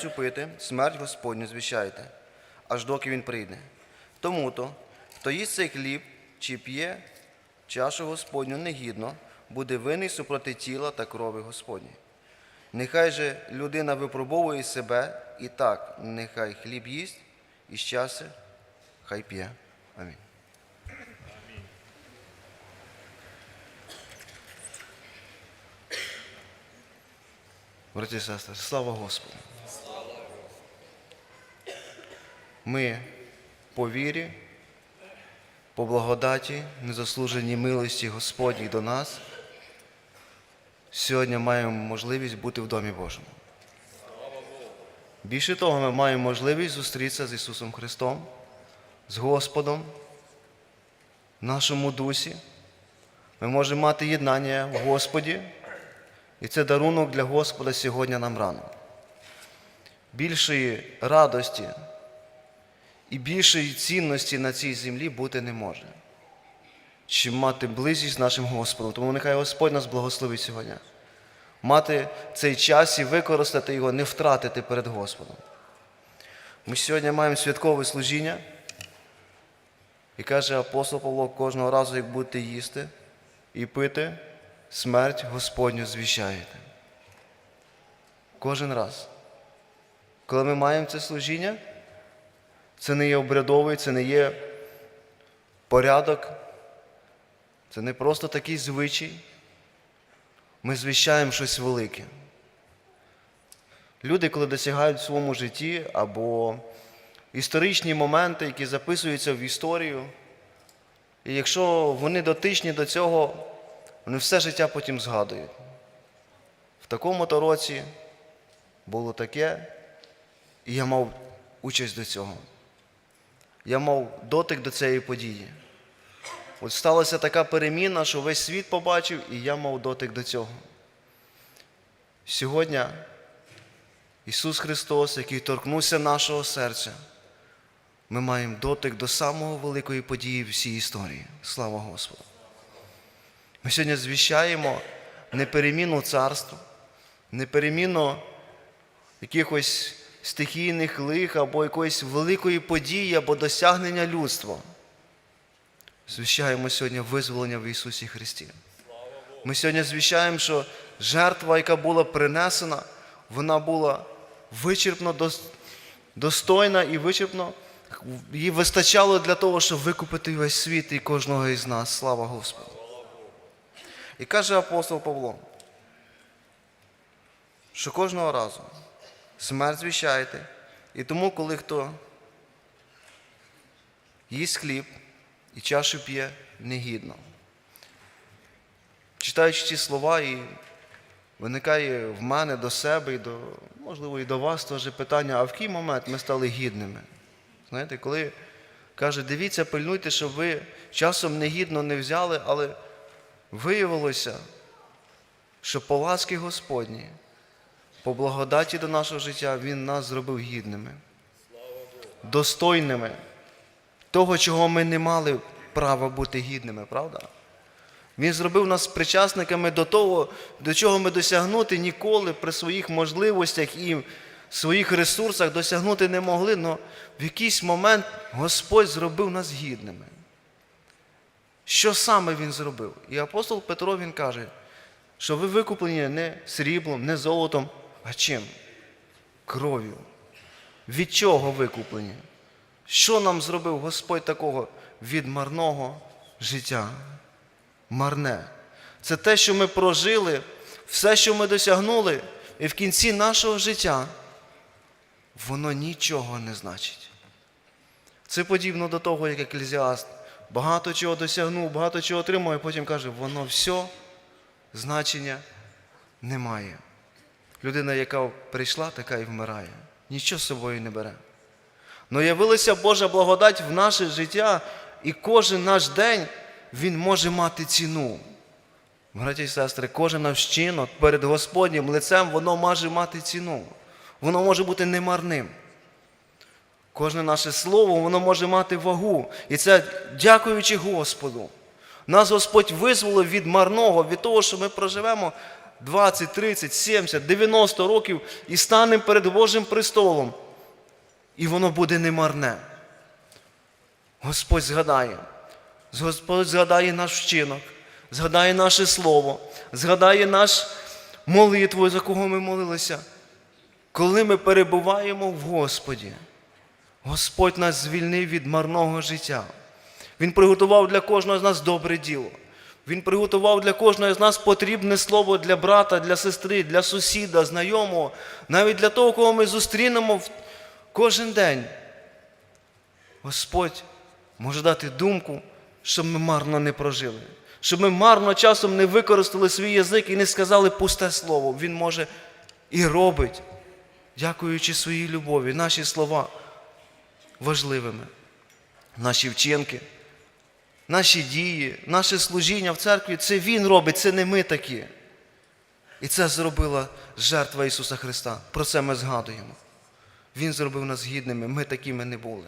цю пити, смерть Господню звіщайте, аж доки він прийде. Тому то, хто їсть цей хліб чи п'є чашу Господню негідно, буде винний супроти тіла та крови Господні. Нехай же людина випробовує себе і так, нехай хліб їсть і щастя, хай п'є. Амінь. Браті і сестри, слава Господу. Ми по вірі, по благодаті, незаслуженій милості Господній до нас, сьогодні маємо можливість бути в Домі Божому. Більше того, ми маємо можливість зустрітися з Ісусом Христом, з Господом, в нашому дусі. Ми можемо мати єднання в Господі, і це дарунок для Господа сьогодні нам рано. Більшої радості і більшої цінності на цій землі бути не може, чим мати близькість з нашим Господом. Тому нехай Господь нас благословить сьогодні. Мати цей час і використати його, не втратити перед Господом. Ми сьогодні маємо святкове служіння, і каже апостол Павло кожного разу, як будете їсти і пити, смерть Господню звіщаєте. Кожен раз. Коли ми маємо це служіння, це не є обрядовий, це не є порядок, це не просто такий звичай. Ми звіщаємо щось велике. Люди, коли досягають в своєму житті або історичні моменти, які записуються в історію, і якщо вони дотичні до цього, вони все життя потім згадують. В такому-то році було таке, і я мав участь до цього. Я мав дотик до цієї події. От сталася така переміна, що весь світ побачив, і я мав дотик до цього. Сьогодні Ісус Христос, який торкнувся нашого серця, ми маємо дотик до самого великої події в всій історії. Слава Господу! Ми сьогодні звіщаємо не переміну царства, не якихось стихійних лих або якоїсь великої події або досягнення людства. Звіщаємо сьогодні визволення в Ісусі Христі. Ми сьогодні звіщаємо, що жертва, яка була принесена, вона була вичерпно достойна і вичерпно. Їй вистачало для того, щоб викупити весь світ і кожного із нас. Слава Господу. І каже апостол Павло, що кожного разу смерть звіщаєте, і тому, коли хто їсть хліб і чашу п'є негідно. Читаючи ці слова, і виникає в мене до себе і до, можливо, і до вас теж питання, а в який момент ми стали гідними? Знаєте, коли каже, дивіться, пильнуйте, щоб ви часом негідно не взяли, але виявилося, що по ласки Господні, по благодаті до нашого життя Він нас зробив гідними, достойними того, чого ми не мали права бути гідними, правда? Він зробив нас причасниками до того, до чого ми досягнути ніколи при своїх можливостях і своїх ресурсах досягнути не могли, але в якийсь момент Господь зробив нас гідними. Що саме Він зробив? І апостол Петро він каже, що ви викуплені не сріблом, не золотом, а чим? Кров'ю. Від чого викуплені? Що нам зробив Господь такого від марного життя? Марне. Це те, що ми прожили, все, що ми досягнули, і в кінці нашого життя воно нічого не значить. Це подібно до того, як еклезіаст багато чого досягнув, багато чого отримав, і потім каже, воно все значення не має. Людина, яка прийшла, така і вмирає. Нічого з собою не бере. Но явилася Божа благодать в наше життя, і кожен наш день він може мати ціну. Браті і сестри, кожен наш вчинок перед Господнім лицем, воно може мати ціну. Воно може бути немарним. Кожне наше слово, воно може мати вагу. І це дякуючи Господу. Нас Господь визволив від марного, від того, що ми проживемо 20, 30, 70, 90 років і станемо перед Божим престолом. І воно буде немарне. Господь згадає. Господь згадає наш вчинок, згадає наше слово, згадає наш молитву, за кого ми молилися. Коли ми перебуваємо в Господі, Господь нас звільнив від марного життя. Він приготував для кожного з нас добре діло. Він приготував для кожного з нас потрібне слово для брата, для сестри, для сусіда, знайомого, навіть для того, кого ми зустрінемо кожен день. Господь може дати думку, щоб ми марно не прожили, щоб ми марно часом не використали свій язик і не сказали пусте слово. Він може і робить, дякуючи своїй любові, наші слова важливими, наші вчинки, наші дії, наше служіння в церкві це Він робить, це не ми такі. І це зробила жертва Ісуса Христа. Про це ми згадуємо. Він зробив нас гідними, ми такими не були.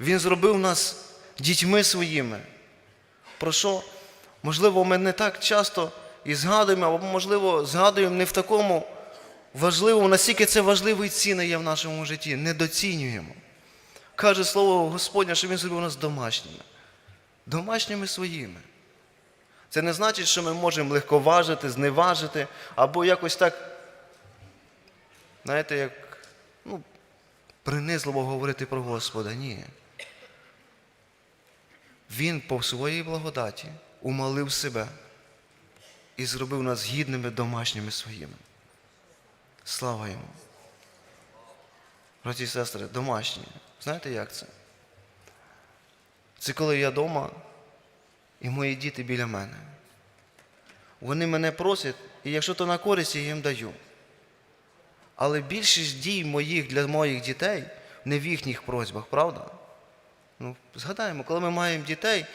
Він зробив нас дітьми своїми. Про що, можливо, ми не так часто і згадуємо, або, можливо, згадуємо не в такому важливому, наскільки це важливо і цінне є в нашому житті, недоцінюємо. Каже слово Господнє, що Він зробив нас домашніми. Домашніми своїми. Це не значить, що ми можемо легковажити, зневажити, або якось так, знаєте, як ну, принизливо говорити про Господа. Ні. Він по своїй благодаті умалив себе і зробив нас гідними домашніми своїми. Слава йому. Браті і сестри, домашні. Знаєте, як це? Це коли я вдома і мої діти біля мене. Вони мене просять, і якщо то на користь, я їм даю. Але більшість дій моїх для моїх дітей не в їхніх просьбах, правда? Ну, згадаємо, коли ми маємо дітей,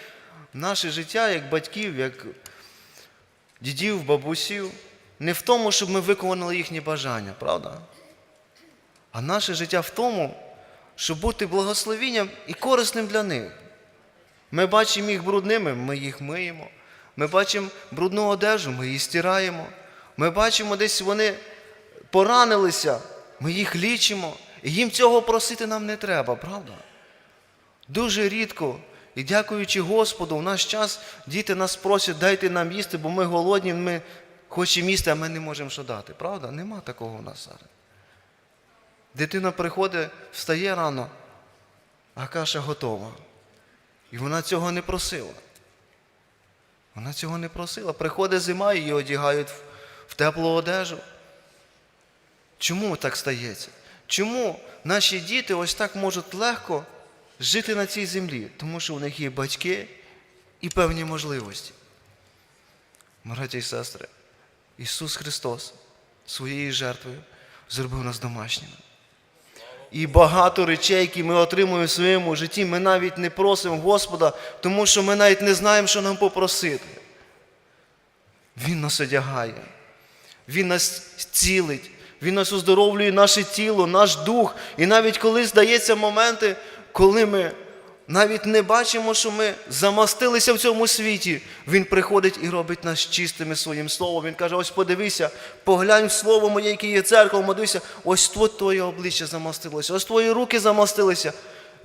наше життя як батьків, як дідів, бабусів, не в тому, щоб ми виконали їхні бажання, правда? А наше життя в тому, щоб бути благословенням і корисним для них. Ми бачимо їх брудними, ми їх миємо. Ми бачимо брудну одежу, ми її стираємо. Ми бачимо, десь вони поранилися, ми їх лічимо. І їм цього просити нам не треба, правда? Дуже рідко, і дякуючи Господу, в наш час діти нас просять, дайте нам їсти, бо ми голодні, ми хочемо їсти, а ми не можемо що дати. Правда? Нема такого в нас зараз. Дитина приходить, встає рано, а каша готова. І вона цього не просила. Вона цього не просила. Приходить зима, її одягають в- теплу одежу. Чому так стається? Чому наші діти ось так можуть легко жити на цій землі? Тому що у них є батьки і певні можливості. Браті і сестри, Ісус Христос своєю жертвою зробив нас домашніми. І багато речей, які ми отримуємо в своєму житті, ми навіть не просимо Господа, тому що ми навіть не знаємо, що нам попросити. Він нас одягає, Він нас цілить, Він нас оздоровлює наше тіло, наш дух. І навіть коли здається моменти, коли ми навіть не бачимо, що ми замастилися в цьому світі, Він приходить і робить нас чистими своїм словом. Він каже: ось подивися, поглянь в слово моє, яке є церквою, дивися, ось тут твоє обличчя замастилося, ось твої руки замастилися.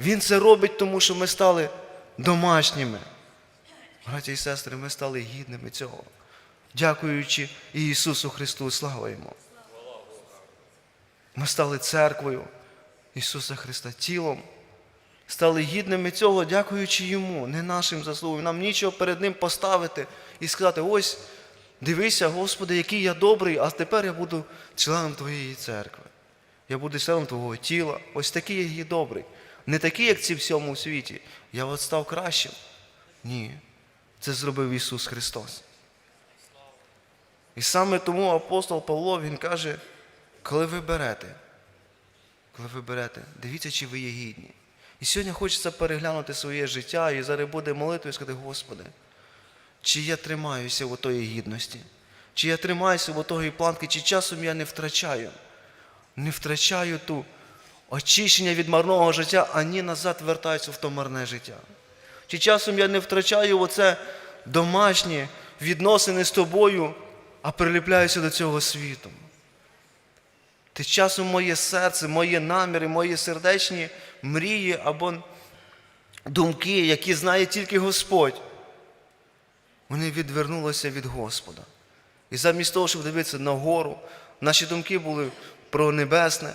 Він це робить, тому що ми стали домашніми. Браті і сестри, ми стали гідними цього. Дякуючи Ісусу Христу, слава Йому. Ми стали церквою Ісуса Христа, тілом. Стали гідними цього, дякуючи Йому, не нашим заслугам. Нам нічого перед Ним поставити і сказати: ось, дивися, Господи, який я добрий, а тепер я буду членом Твоєї церкви. Я буду членом Твого тіла. Ось такий я є добрий. Не такий, як ці в всьому світі. Я от став кращим. Ні. Це зробив Ісус Христос. І саме тому апостол Павло Він каже, коли ви берете, коли ви берете, дивіться, чи ви є гідні. І сьогодні хочеться переглянути своє життя і зараз буде молитва і сказати, Господи, чи я тримаюся в отої гідності, чи я тримаюся в отої планки, чи часом я не втрачаю, не втрачаю ту очищення від марного життя, ані назад вертаюся в то марне життя. Чи часом я не втрачаю оце домашні відносини з тобою а приліпляюся до цього світу. Ти часом моє серце, мої наміри, мої сердечні мрії або думки, які знає тільки Господь, вони відвернулися від Господа. І замість того, щоб дивитися на гору, наші думки були про небесне,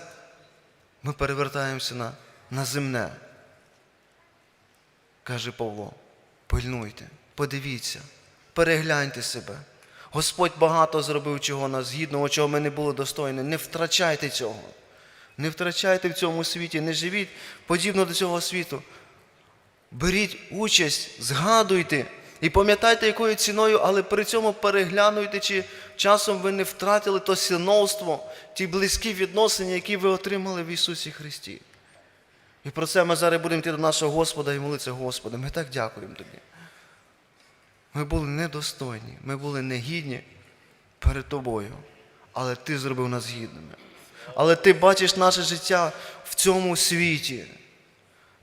ми перевертаємося на, на земне. Каже Павло, пильнуйте, подивіться, перегляньте себе. Господь багато зробив чого нас згідного, чого ми не були достойні. Не втрачайте цього. Не втрачайте в цьому світі, не живіть подібно до цього світу. Беріть участь, згадуйте і пам'ятайте, якою ціною, але при цьому переглянуйте, чи часом ви не втратили то синовство, ті близькі відносини, які ви отримали в Ісусі Христі. І про це ми зараз будемо йти до нашого Господа і молитися, Господи, ми так дякуємо Тобі. Ми були недостойні, ми були негідні перед Тобою, але Ти зробив нас гідними. Але Ти бачиш наше життя в цьому світі.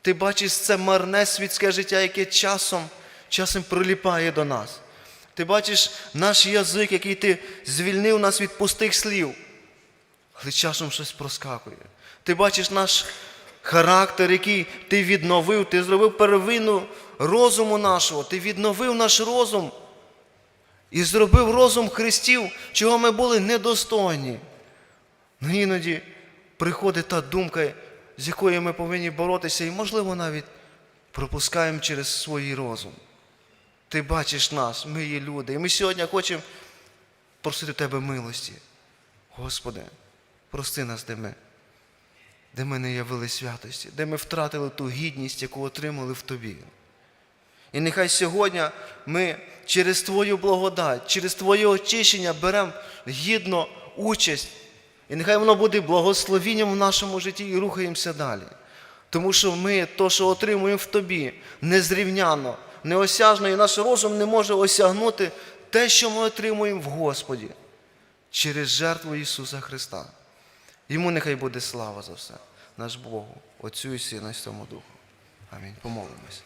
Ти бачиш це марне світське життя, яке часом, часом приліпає до нас. Ти бачиш наш язик, який ти звільнив нас від пустих слів, але часом щось проскакує. Ти бачиш наш характер, який ти відновив, ти зробив первину розуму нашого, ти відновив наш розум і зробив розум Христів, чого ми були недостойні. Ну іноді приходить та думка, з якою ми повинні боротися, і, можливо, навіть пропускаємо через свій розум. Ти бачиш нас, ми є люди. І ми сьогодні хочемо просити в Тебе милості. Господи, прости нас, де ми, де ми не явили святості, де ми втратили ту гідність, яку отримали в Тобі. І нехай сьогодні ми через Твою благодать, через Твоє очищення беремо гідно участь. І нехай воно буде благословінням в нашому житті і рухаємося далі. Тому що ми, то, що отримуємо в тобі, незрівняно, неосяжно, і наш розум не може осягнути те, що ми отримуємо в Господі через жертву Ісуса Христа. Йому нехай буде слава за все, наш Богу, Отцю і Сину і Святому Духу. Амінь. Помолимось.